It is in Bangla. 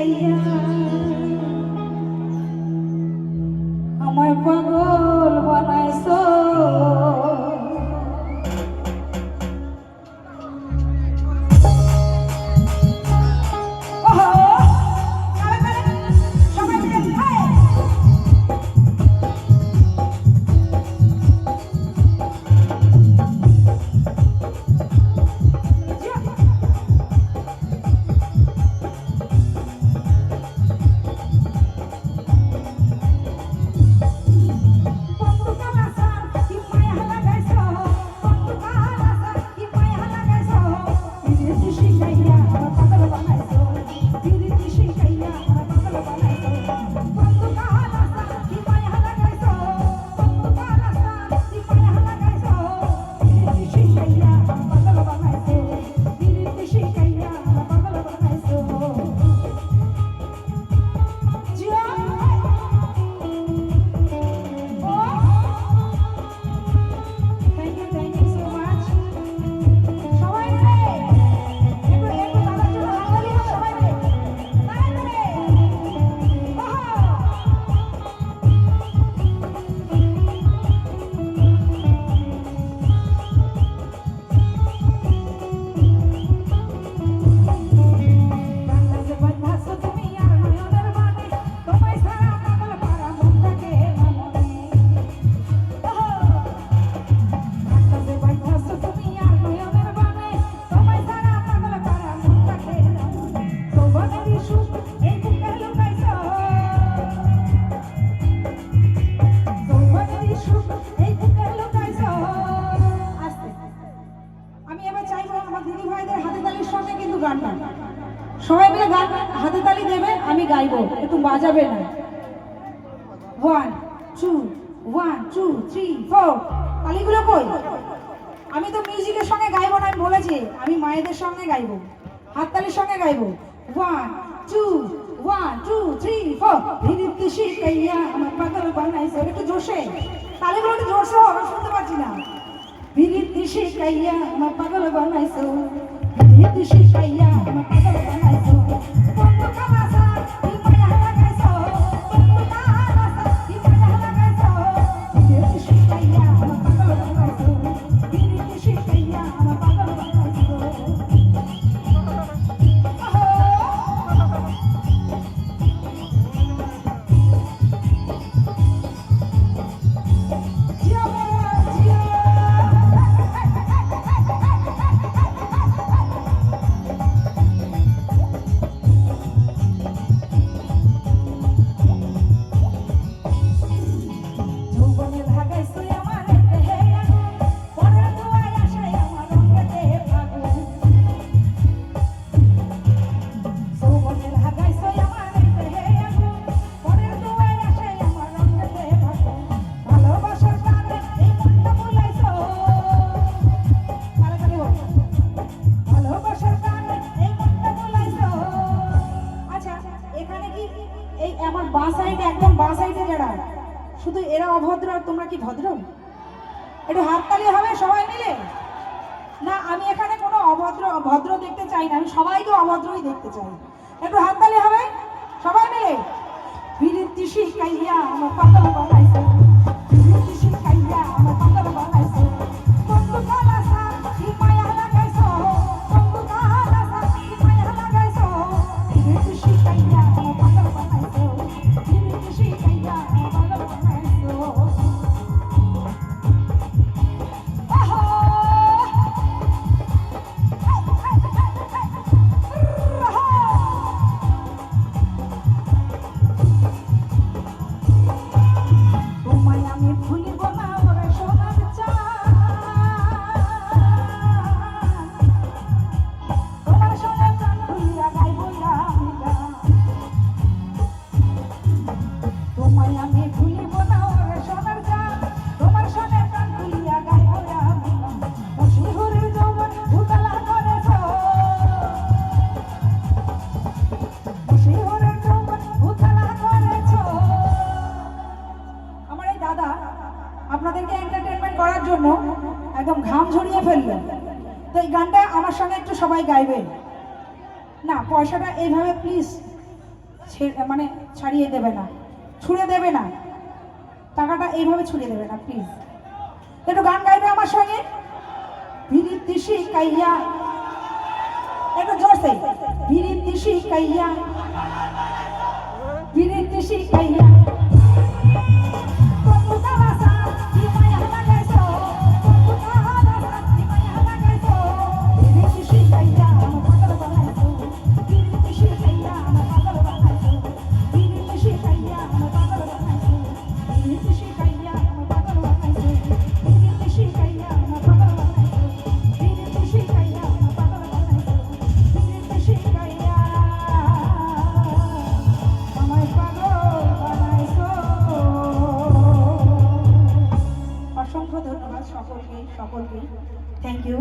ஐயா গাইবো। একটু বাজাবে না। One two one two three four তালিগুলো কই? আমি তো মিউজিকের সঙ্গে গাইবো না আমি বলেছি। আমি মায়েদের সঙ্গে গাইবো। হাততালির সঙ্গে গাইবো। One two one two three four ধীরে শিখাইয়া আমার পাগল বানাইছে একটু জোশে তালিগুলো একটু হোক, আমি শুনতে পাচ্ছি না। বিরিতি শিখাইয়া আমার পাগল বানাইছো বিরিতি শিখাইয়া আমার পাগল বানাইছো একদম বাঁ সাইডে শুধু এরা অভদ্র আর তোমরা কি ভদ্র? একটু হাততালি হবে সবাই মিলে? না, আমি এখানে কোনো অভদ্র, ভদ্র দেখতে চাই না, আমি সবাইকে অভদ্রই দেখতে চাই। একটু হাততালি হবে সবাই মিলে? বিরিতি শিখাইয়া আমার পাতা বানাইছে একদম ঘাম ঝরিয়ে ফেললেন। তো এই গানটা আমার সঙ্গে একটু সবাই গাইবে। না, পয়সাটা এইভাবে প্লিজ মানে ছাড়িয়ে দেবে না। ছুঁড়ে দেবে না। টাকাটা এইভাবে ছুঁড়ে দেবে না প্লিজ একটু গান গাইবে আমার সঙ্গে? একটু জোরসে। বিরিতি শিখাইয়া বিরিতি শিখাইয়া বন্ধু সকলকে থ্যাংক ইউ